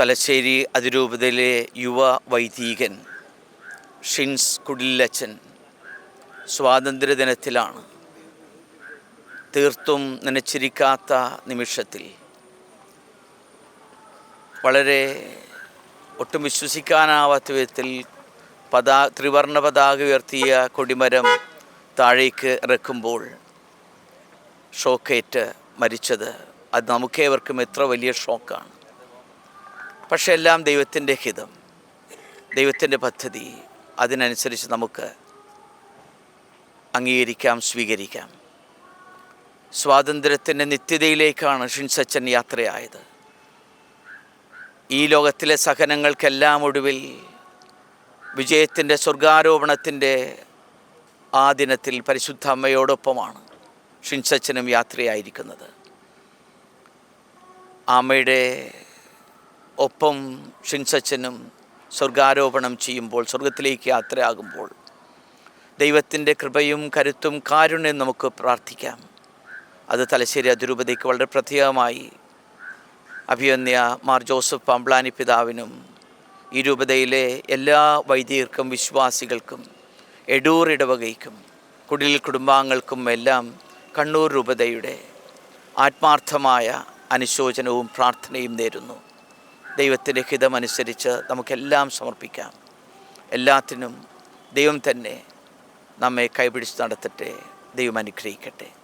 തലശ്ശേരി അതിരൂപതയിലെ യുവ വൈദികൻ ഷിൻസ് കുടിലച്ചൻ സ്വാതന്ത്ര്യദിനത്തിലാണ്. തീർത്തും നനച്ചിരിക്കാത്ത നിമിഷത്തിൽ. വളരെ ഒട്ടും വിശ്വസിക്കാനാവാത്ത വിധത്തിൽ പതാ ത്രിവർണ പതാക ഉയർത്തിയ കൊടിമരം താഴേക്ക് ഇറക്കുമ്പോൾ ഷോക്കേറ്റ് മരിച്ചത്. അത് നമുക്കേവർക്കും എത്ര വലിയ ഷോക്കാണ്. പക്ഷെ എല്ലാം ദൈവത്തിന്റെ ഹിതം ദൈവത്തിന്റെ പദ്ധതി. അതിനനുസരിച്ച് നമുക്ക് അംഗീകരിക്കാം സ്വീകരിക്കാം. സ്വാതന്ത്ര്യത്തിന്റെ നിത്യതയിലേക്കാണ് ഷിൻസച്ചൻ യാത്രയായത്. ഈ ലോകത്തിലെ സഹനങ്ങൾക്കെല്ലാം ഒടുവിൽ വിജയത്തിന്റെ സ്വർഗാരോപണത്തിന്റെ ആ ദിനത്തിൽ പരിശുദ്ധ അമ്മയോടൊപ്പമാണ് ഷിൻസച്ചനും യാത്രയായിരിക്കുന്നത്. അമ്മയുടെ ഒപ്പം ഷിൻസച്ചനും സ്വർഗാരോപണം ചെയ്യുമ്പോൾ സ്വർഗത്തിലേക്ക് യാത്രയാകുമ്പോൾ ദൈവത്തിന്റെ കൃപയും കരുത്തും കാരുണ്യം നമുക്ക് പ്രാർത്ഥിക്കാം. അത് തലശ്ശേരി അതിരൂപതയ്ക്ക് വളരെ പ്രത്യേകമായി അഭിയന്യ മാർ ജോസഫ് പമ്പ്ലാനി പിതാവിനും ഈ രൂപതയിലെ എല്ലാ വൈദികർക്കും വിശ്വാസികൾക്കും എടൂർ ഇടവകയ്ക്കും കുടിൽ കുടുംബാംഗങ്ങൾക്കും എല്ലാം കണ്ണൂർ രൂപതയുടെ ആത്മാർത്ഥമായ അനുശോചനവും പ്രാർത്ഥനയും നേരുന്നു. ദൈവത്തിന്റെ ഹിതമനുസരിച്ച് നമുക്കെല്ലാം സമർപ്പിക്കാം. എല്ലാത്തിനും ദൈവം തന്നെ നമ്മെ കൈപിടിച്ച് നടത്തട്ടെ. ദൈവം അനുഗ്രഹിക്കട്ടെ.